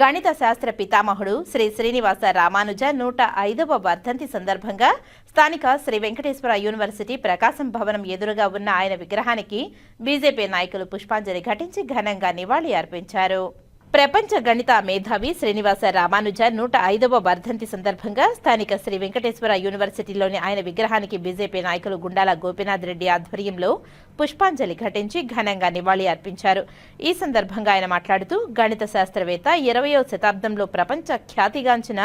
గణిత శాస్త్ర పితామహుడు శ్రీ శ్రీనివాస రామానుజ నూట ఐదవ వర్ధంతి సందర్భంగా స్థానిక శ్రీ వెంకటేశ్వర యూనివర్సిటీ ప్రకాశం భవనం ఎదురుగా ఉన్న ఆయన విగ్రహానికి బీజేపీ నాయకులు పుష్పాంజలి ఘటించి ఘనంగా నివాళి అర్పించారు. ప్రపంచ గణిత మేధావి శ్రీనివాస రామానుజ నూట ఐదవ వర్ధంతి సందర్భంగా స్థానిక శ్రీ వెంకటేశ్వర యూనివర్సిటీలోని ఆయన విగ్రహానికి బీజేపీ నాయకులు గుండాల గోపీనాథ్ రెడ్డి ఆధ్వర్యంలో పుష్పాంజలి ఘటించి ఘనంగా నివాళి అర్పించారు. ఈ సందర్భంగా ఆయన మాట్లాడుతూ గణిత శాస్త్రవేత్త ఇరవయో శతాబ్దంలో ప్రపంచ ఖ్యాతిగాంచిన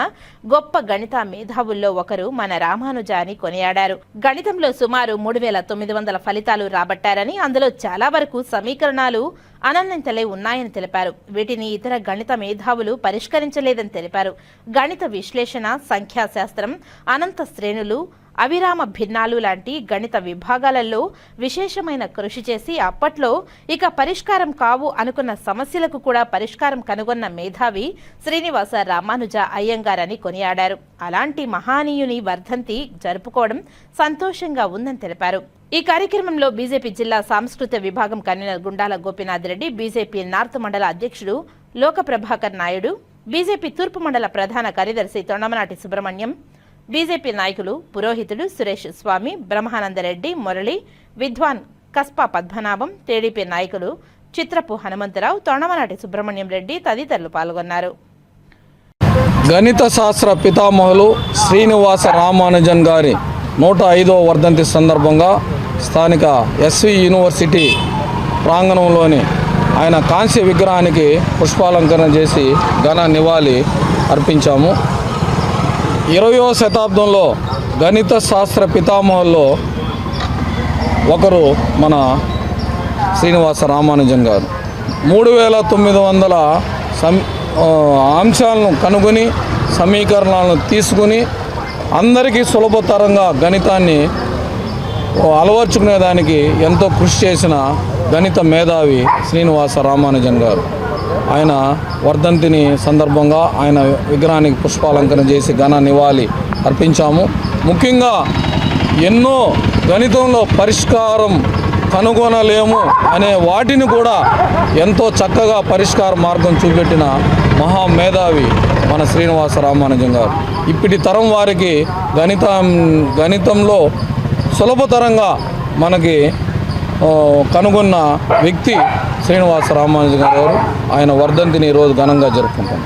గొప్ప గణిత మేధావుల్లో ఒకరు మన రామానుజ అని కొనియాడారు. గణితంలో సుమారు మూడు వేల తొమ్మిది వందల ఫలితాలు రాబట్టారని అందులో చాలా వరకు సమీకరణాలు అనన్యంతలే ఉన్నాయని తెలిపారు. వీటిని ఇతర గణిత మేధావులు పరిష్కరించలేదని తెలిపారు. గణిత విశ్లేషణ సంఖ్యాశాస్త్రం అనంత శ్రేణులు అవిరామ భిన్నాలు లాంటి గణిత విభాగాలలో విశేషమైన కృషి చేసి అప్పట్లో ఇక పరిష్కారం కావు అనుకున్న సమస్యలకు కూడా పరిష్కారం కనుగొన్న మేధావి శ్రీనివాస రామానుజ అయ్యంగారని కొనియాడారు. అలాంటి మహానీయుని వర్ధంతి జరుపుకోవడం సంతోషంగా ఉందని తెలిపారు. ఈ కార్యక్రమంలో బీజేపీ జిల్లా సాంస్కృతిక విభాగం convener Gundala Gopinath Reddy BJP north మండల అధ్యక్షుడు లోక ప్రభాకర్ నాయుడు బీజేపీ తూర్పు మండల ప్రధాన కార్యదర్శి తొండమనాటి సుబ్రహ్మణ్యం బీజేపీ నాయకులు పురోహితుడు సురేష్ స్వామి బ్రహ్మానందరెడ్డి మురళి విద్వాన్ కస్పా పద్మనాభం టీడీపీ నాయకులు చిత్రపు హనుమంతరావు తొండమనాటి సుబ్రహ్మణ్యం రెడ్డి తదితరులు పాల్గొన్నారు. గణిత శాస్త్ర పితామహులు శ్రీనివాస రామానుజన్ గారి నూట ఐదవ వర్ధంతి సందర్భంగా స్థానిక ఎస్వి యూనివర్సిటీ ప్రాంగణంలోని ఆయన కాంస్య విగ్రహానికి పుష్పాలంకరణ చేసి ఘన నివాళి అర్పించాము. ఇరవయో శతాబ్దంలో గణిత శాస్త్ర పితామహుల్లో ఒకరు మన శ్రీనివాస రామానుజన్ గారు. మూడు వేల తొమ్మిది వందల సం అంశాలను కనుగొని సమీకరణాలను తీసుకుని అందరికీ సులభతరంగా గణితాన్ని అలవర్చుకునేదానికి ఎంతో కృషి చేసిన గణిత మేధావి శ్రీనివాస రామానుజన్ గారు. ఆయన వర్ధంతిని సందర్భంగా ఆయన విగ్రహానికి పుష్పాలంకరణ చేసి ఘన నివాళి అర్పించాము. ముఖ్యంగా ఎన్నో గణితంలో పరిష్కారం కనుగొనలేము అనే వాటిని కూడా ఎంతో చక్కగా పరిష్కార మార్గం చూపెట్టిన మహా మేధావి మన శ్రీనివాస రామానుజం గారు. ఇప్పటి తరం వారికి గణితం గణితంలో సులభతరంగా మనకి కనుగొన్న వ్యక్తి శ్రీనివాస రామానుజన్ గారు ఆయన వర్ధంతిని ఈరోజు ఘనంగా జరుపుకుంటాం